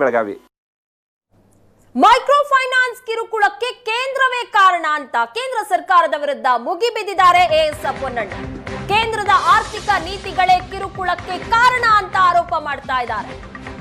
Belagavi. Micro finance ಕಿರುಕುಳಕ್ಕೆ ಕೇಂದ್ರವೇ ಕಾರಣ ಅಂತ ಕೇಂದ್ರ ಸರ್ಕಾರದ ವಿರುದ್ಧ ಮುಗಿಬಿದ್ದಿದ್ದಾರೆ ಎಎಸ್ ಪೊನ್ನಣ್ಣ ಕೇಂದ್ರದ ಆರ್ಥಿಕ ನೀತಿಗಳೇ ಕಿರುಕುಳಕ್ಕೆ ಕಾರಣ ಅಂತ ಆರೋಪ ಮಾಡ್ತಾ ಇದ್ದಾರೆ.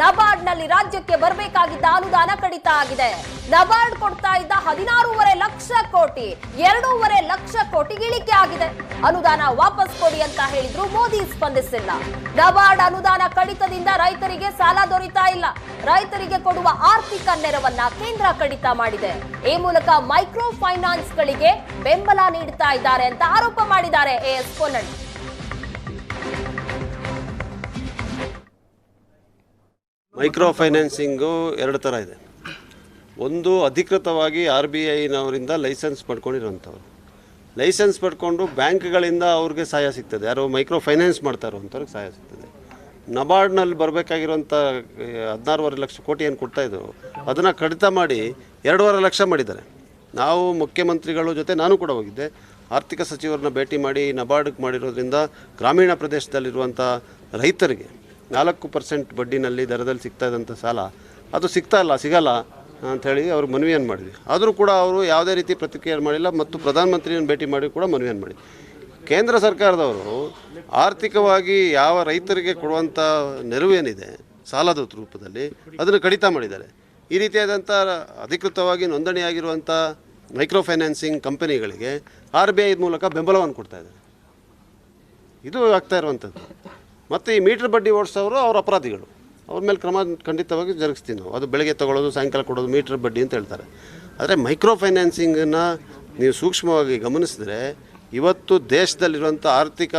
ನಬಾರ್ಡ್ನಲ್ಲಿ ರಾಜ್ಯಕ್ಕೆ ಬರಬೇಕಾಗಿದ್ದ ಅನುದಾನ ಕಡಿತ ಆಗಿದೆ. ನಬಾರ್ಡ್ ಕೊಡ್ತಾ ಇದ್ದ ಹದಿನಾರೂವರೆ ಲಕ್ಷ ಕೋಟಿ, ಎರಡೂವರೆ ಲಕ್ಷ ಕೋಟಿ ಇಳಿಕೆ ಆಗಿದೆ. ಅನುದಾನ ವಾಪಸ್ ಕೊಡಿ ಅಂತ ಹೇಳಿದ್ರು ಮೋದಿ ಸ್ಪಂದಿಸಿಲ್ಲ. ನಬಾರ್ಡ್ ಅನುದಾನ ಕಡಿತದಿಂದ ರೈತರಿಗೆ ಸಾಲ ದೊರೀತಾ ಇಲ್ಲ. ರೈತರಿಗೆ ಕೊಡುವ ಆರ್ಥಿಕ ನೆರವನ್ನ ಕೇಂದ್ರ ಕಡಿತ ಮಾಡಿದೆ. ಈ ಮೂಲಕ ಮೈಕ್ರೋ ಫೈನಾನ್ಸ್ ಗಳಿಗೆ ಬೆಂಬಲ ನೀಡುತ್ತಾ ಇದ್ದಾರೆ ಅಂತ ಆರೋಪ ಮಾಡಿದ್ದಾರೆ ಎಸ್ ಪೊನ್ನಣ್ಣ ಮೈಕ್ರೋ ಫೈನಾನ್ಸಿಂಗು ಎರಡು ಥರ ಇದೆ. ಒಂದು ಅಧಿಕೃತವಾಗಿ ಆರ್ ಬಿ ಐನವರಿಂದ ಲೈಸೆನ್ಸ್ ಪಡ್ಕೊಂಡಿರೋಂಥವ್ರು. ಲೈಸೆನ್ಸ್ ಪಡ್ಕೊಂಡು ಬ್ಯಾಂಕ್ಗಳಿಂದ ಅವ್ರಿಗೆ ಸಹಾಯ ಸಿಗ್ತದೆ. ಯಾರು ಮೈಕ್ರೋ ಫೈನಾನ್ಸ್ ಮಾಡ್ತಾ ಇರೋವಂಥವ್ರಿಗೆ ಸಹಾಯ ಸಿಗ್ತದೆ. ನಬಾರ್ಡ್ನಲ್ಲಿ ಬರಬೇಕಾಗಿರುವಂಥ ಹದಿನಾರೂವರೆ ಲಕ್ಷ ಕೋಟಿ ಏನು ಕೊಡ್ತಾ ಇದ್ರು ಅದನ್ನು ಕಡಿತ ಮಾಡಿ ಎರಡೂವರೆ ಲಕ್ಷ ಮಾಡಿದ್ದಾರೆ. ನಾವು ಮುಖ್ಯಮಂತ್ರಿಗಳ ಜೊತೆ ನಾನು ಕೂಡ ಹೋಗಿದ್ದೆ. ಆರ್ಥಿಕ ಸಚಿವರನ್ನ ಭೇಟಿ ಮಾಡಿ ನಬಾರ್ಡ್ಗೆ ಮಾಡಿರೋದ್ರಿಂದ ಗ್ರಾಮೀಣ ಪ್ರದೇಶದಲ್ಲಿರುವಂಥ ರೈತರಿಗೆ ನಾಲ್ಕು ಪರ್ಸೆಂಟ್ ಬಡ್ಡಿನಲ್ಲಿ ದರದಲ್ಲಿ ಸಿಗ್ತಾ ಇದ್ದಂಥ ಸಾಲ, ಅದು ಸಿಗ್ತಾ ಇಲ್ಲ, ಸಿಗಲ್ಲ ಅಂಥೇಳಿ ಅವ್ರು ಮನವಿಯನ್ನು ಮಾಡಿದ್ವಿ. ಆದರೂ ಕೂಡ ಅವರು ಯಾವುದೇ ರೀತಿ ಪ್ರತಿಕ್ರಿಯೆ ಮಾಡಿಲ್ಲ ಮತ್ತು ಪ್ರಧಾನಮಂತ್ರಿಯನ್ನು ಭೇಟಿ ಮಾಡಿ ಕೂಡ ಮನವಿಯನ್ನು ಮಾಡಿ ಕೇಂದ್ರ ಸರ್ಕಾರದವರು ಆರ್ಥಿಕವಾಗಿ ಯಾವ ರೈತರಿಗೆ ಕೊಡುವಂಥ ನೆರವೇನಿದೆ, ಸಾಲದ ರೂಪದಲ್ಲಿ ಅದನ್ನು ಕಡಿತ ಮಾಡಿದ್ದಾರೆ. ಈ ರೀತಿಯಾದಂಥ ಅಧಿಕೃತವಾಗಿ ನೋಂದಣಿಯಾಗಿರುವಂಥ ಮೈಕ್ರೋ ಫೈನಾನ್ಸಿಂಗ್ ಕಂಪನಿಗಳಿಗೆ ಆರ್ ಬಿ ಐ ಮೂಲಕ ಬೆಂಬಲವನ್ನು ಕೊಡ್ತಾ ಇದ್ದಾರೆ. ಇದು ಆಗ್ತಾ ಇರುವಂಥದ್ದು. ಮತ್ತು ಈ ಮೀಟರ್ ಬಡ್ಡಿ ಓಡಿಸೋರು ಅವ್ರ ಅಪರಾಧಿಗಳು. ಅವ್ರ ಮೇಲೆ ಕ್ರಮ ಖಂಡಿತವಾಗಿ ಜರುಗಿಸ್ತೀವಿ ನಾವು. ಅದು ಬೆಳಗ್ಗೆ ತೊಗೊಳ್ಳೋದು, ಸಾಯಂಕಾಲ ಕೊಡೋದು, ಮೀಟರ್ ಬಡ್ಡಿ ಅಂತ ಹೇಳ್ತಾರೆ. ಆದರೆ ಮೈಕ್ರೋ ಫೈನಾನ್ಸಿಂಗನ್ನು ನೀವು ಸೂಕ್ಷ್ಮವಾಗಿ ಗಮನಿಸಿದ್ರೆ, ಇವತ್ತು ದೇಶದಲ್ಲಿರುವಂಥ ಆರ್ಥಿಕ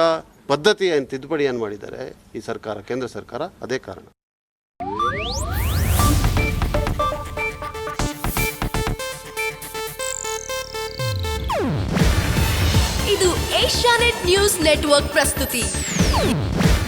ಪದ್ಧತಿ ಏನು ತಿದ್ದುಪಡಿ ಏನು ಮಾಡಿದ್ದಾರೆ, ಈ ಸರ್ಕಾರ, ಕೇಂದ್ರ ಸರ್ಕಾರ, ಅದೇ ಕಾರಣ. ಇದು ಏಷ್ಯಾನೆಟ್ ನ್ಯೂಸ್ ನೆಟ್ವರ್ಕ್ ಪ್ರಸ್ತುತಿ.